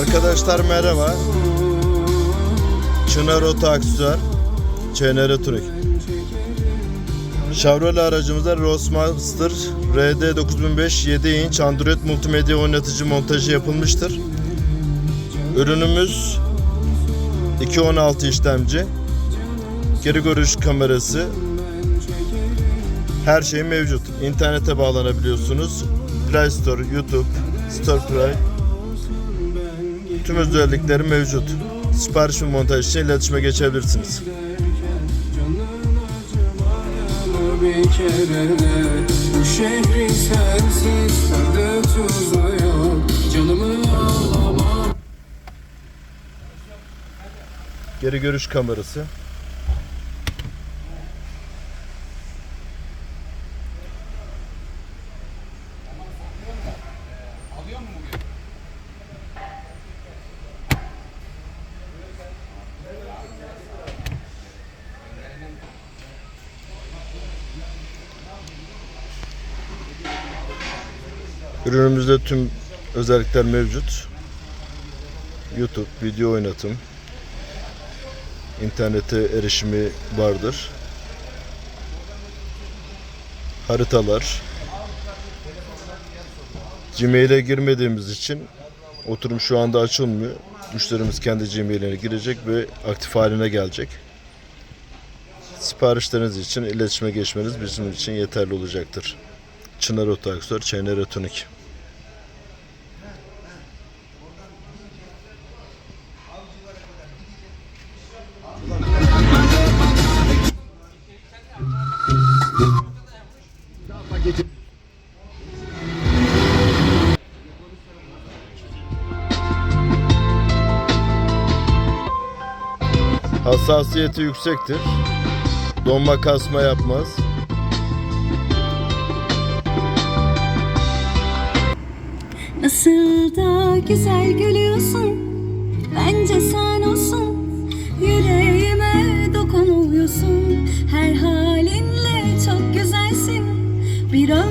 Arkadaşlar merhaba. Çınar Oto Aksesuar, ÇNR Turing. Chevrolet aracımızda Roadmaster RD 9005 7 inç Android multimedya oynatıcı montajı yapılmıştır. Ürünümüz 216 işlemci, geri görüş kamerası, her şey mevcut. İnternete bağlanabiliyorsunuz. Play Store, YouTube, Store Play, Tüm özellikleri mevcut. Sipariş ve montaj için iletişime geçebilirsiniz. Geri görüş kamerası. Ürünümüzde tüm özellikler mevcut. YouTube, video oynatım, internete erişimi vardır. Haritalar. Gmail'e girmediğimiz için oturum şu anda açılmıyor. Müşterimiz kendi Gmail'ine girecek ve aktif haline gelecek. Siparişleriniz için iletişime geçmeniz bizim için yeterli olacaktır. Çınar Otaksor, Çeynere Tunik. Hassasiyeti yüksektir. Donma kasma yapmaz. Nasıl da güzel gülüyorsun? Bence sen olsun. Yüreğime dokunuyorsun. Her halinle çok güzelsin. Bir ömre